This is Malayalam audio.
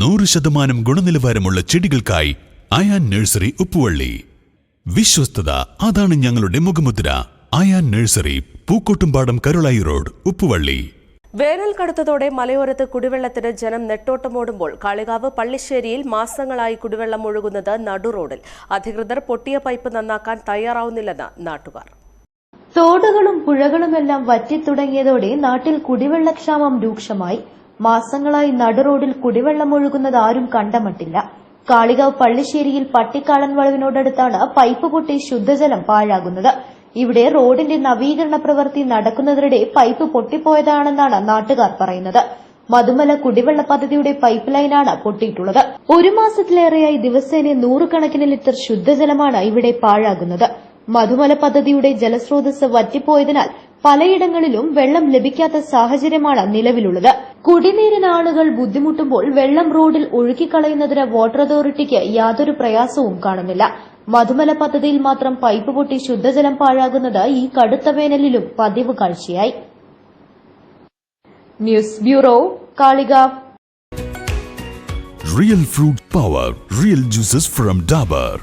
നൂറ് ശതമാനം ഗുണനിലവാരമുള്ള ചെടികൾക്കായി അയാൻ നഴ്സറി ഉപ്പുവള്ളി. വിശ്വസ്തത അതാണ് ഞങ്ങളുടെ മുഖമുദ്ര. Ayan nursery Pookkottumpadam Karulai road Uppuvalli. വേനൽ കടുത്തതോടെ മലയോരത്ത് കുടിവെള്ളത്തിന് ജനം നെട്ടോട്ടമോടുമ്പോൾ കാളികാവ് പള്ളിശ്ശേരിയിൽ മാസങ്ങളായി കുടിവെള്ളം ഒഴുകുന്നത് നടുറോഡിൽ അധികൃതർ പൊട്ടിയ പൈപ്പ് നന്നാക്കാൻ തയ്യാറാവുന്നില്ലെന്ന് നാട്ടുകാർ. തോടുകളും പുഴകളുമെല്ലാം വറ്റിത്തുടങ്ങിയതോടെ നാട്ടിൽ കുടിവെള്ളക്ഷാമം രൂക്ഷമായി. മാസങ്ങളായി നടുറോഡിൽ കുടിവെള്ളം ഒഴുകുന്നത് ആരും കണ്ടമട്ടില്ല. കാളികാവ് പള്ളിശ്ശേരിയിൽ പട്ടിക്കാളൻ വളവിനോടടുത്താണ് പൈപ്പ് പൊട്ടി ശുദ്ധജലം പാഴാകുന്നത്. ഇവിടെ റോഡിന്റെ നവീകരണ പ്രവൃത്തി നടക്കുന്നതിനിടെ പൈപ്പ് പൊട്ടിപ്പോയതാണെന്നാണ് നാട്ടുകാർ പറയുന്നത്. മധുമല കുടിവെള്ള പദ്ധതിയുടെ പൈപ്പ് ലൈനാണ് പൊട്ടിയിട്ടുള്ളത്. ഒരു മാസത്തിലേറെയായി ദിവസേന നൂറുകണക്കിന് ലിറ്റർ ശുദ്ധജലമാണ് ഇവിടെ പാഴാകുന്നത്. മധുമല പദ്ധതിയുടെ ജലസ്രോതസ് വറ്റിപ്പോയതിനാൽ പലയിടങ്ങളിലും വെള്ളം ലഭിക്കാത്ത സാഹചര്യമാണ് നിലവിലുള്ളത്. കുടിനീരിന് ആളുകൾ ബുദ്ധിമുട്ടുമ്പോൾ വെള്ളം റോഡിൽ ഒഴുക്കിക്കളയുന്നതിന് വാട്ടർ അതോറിറ്റിക്ക് യാതൊരു പ്രയാസവും കാണുന്നില്ല. മധുമല പദ്ധതിയിൽ മാത്രം പൈപ്പ് പൊട്ടി ശുദ്ധജലം പാഴാകുന്നത് ഈ കടുത്ത വേനലിലും പതിവ് കാഴ്ചയായി. News bureau Kalikavu. Real fruit power real juices from Dabur